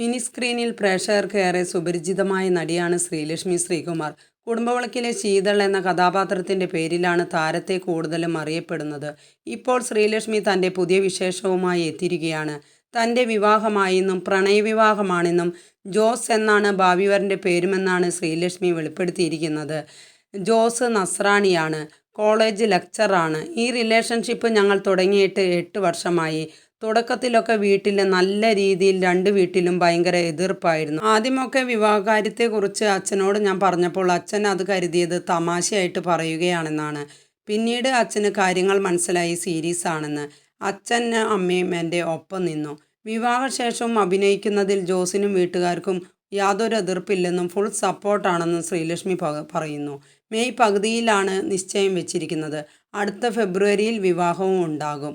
Mini സ്ക്രീനിൽ പ്രേക്ഷകർക്ക് ഏറെ സുപരിചിതമായ നടിയാണ് ശ്രീലക്ഷ്മി ശ്രീകുമാർ. കുടുംബവിളക്കിലെ ശീതൾ എന്ന കഥാപാത്രത്തിന്റെ പേരിലാണ് താരത്തെ കൂടുതലും അറിയപ്പെടുന്നത്. ഇപ്പോൾ ശ്രീലക്ഷ്മി തന്റെ പുതിയ വിശേഷവുമായി എത്തിയിരിക്കുകയാണ്. തന്റെ വിവാഹമായെന്നും പ്രണയവിവാഹമാണെന്നും ജോസ് എന്നാണ് ഭാവിവരന്റെ പേരുമെന്നാണ് ശ്രീലക്ഷ്മി വെളിപ്പെടുത്തിയിരിക്കുന്നത്. ജോസ് നസ്രാണിയാണ്. കോളേജ് ലെക്ചറാണ്. ഈ റിലേഷൻഷിപ്പ് ഞങ്ങൾ തുടങ്ങിയിട്ട് എട്ട് വർഷമായി. തുടക്കത്തിലൊക്കെ വീട്ടിൽ നല്ല രീതിയിൽ രണ്ട് വീട്ടിലും ഭയങ്കര എതിർപ്പായിരുന്നു. ആദ്യമൊക്കെ വിവാഹകാര്യത്തെക്കുറിച്ച് അച്ഛനോട് ഞാൻ പറഞ്ഞപ്പോൾ അച്ഛൻ അത് കരുതിയത് തമാശയായിട്ട് പറയുകയാണെന്നാണ്. പിന്നീട് അച്ഛന് കാര്യങ്ങൾ മനസ്സിലായി സീരീസ് ആണെന്ന്. അച്ഛൻ അമ്മയും എന്റെ ഒപ്പം നിന്നു. വിവാഹശേഷവും അഭിനയിക്കുന്നതിൽ ജോസിനും വീട്ടുകാർക്കും യാതൊരു എതിർപ്പില്ലെന്നും ഫുൾ സപ്പോർട്ടാണെന്നും ശ്രീലക്ഷ്മി പറയുന്നു. മെയ് പകുതിയിലാണ് നിശ്ചയം വെച്ചിരിക്കുന്നത്. അടുത്ത ഫെബ്രുവരിയിൽ വിവാഹവും ഉണ്ടാകും.